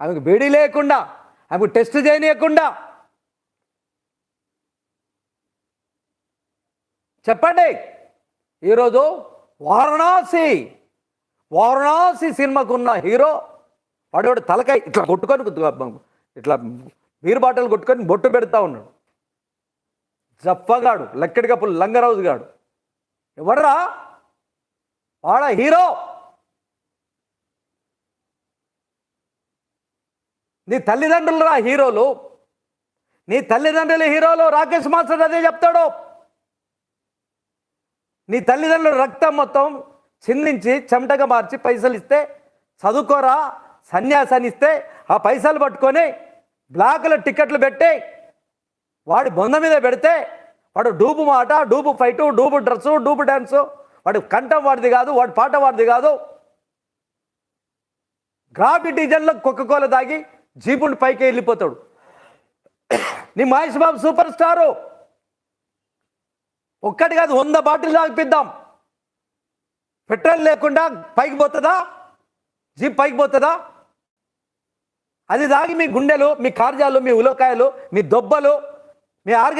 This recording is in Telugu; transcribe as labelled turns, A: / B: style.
A: ఆమెకు బేడీ లేకుండా ఆమెకు టెస్ట్ చేయనీయకుండా. చెప్పండి. ఈరోజు వారణాసి వారణాసి సినిమాకు ఉన్న హీరో వాడేవాడు తలకాయ ఇట్లా కొట్టుకొని ఇట్లా బీర్ బాటలు కొట్టుకొని బొట్టు పెడతా ఉన్నాడు. జప్పగాడు లక్కడి కప్పులు లంగరాజు గాడు. ఎవడరా వాడ హీరో. నీ తల్లిదండ్రులు రా హీరోలు? నీ తల్లిదండ్రుల హీరోలు? రాకేష్ మాస్టర్ అదే చెప్తాడు. నీ తల్లిదండ్రుల రక్తం మొత్తం చిందించి చెమటగా మార్చి పైసలు ఇస్తే చదువుకోరా సన్యాసాన్ని ఇస్తే ఆ పైసలు పట్టుకొని బ్లాక్ల టికెట్లు పెట్టి వాడి బొంద మీద పెడితే వాడు డూబు మాట dupe fight dupe dress dupe dance. వాడి కంఠం వాడిది కాదు వాడి పాట వాడిది కాదు. గ్రాఫిక్ డిజైన్లో కుక్కకోల దాగి జీపుని పైకి వెళ్ళిపోతాడు. నీ మహేష్ బాబు సూపర్ స్టారు. ఒక్కటి కాదు వంద బాటిల్ తాగిపిద్దాం. పెట్రోల్ లేకుండా పైకి పోతుందా? జీప్ పైకి పోతుందా? అది తాగి మీ గుండెలు మీ కార్యాలు మీ ఉలకాయలు మీ దొబ్బలు మీ ఆర్గన్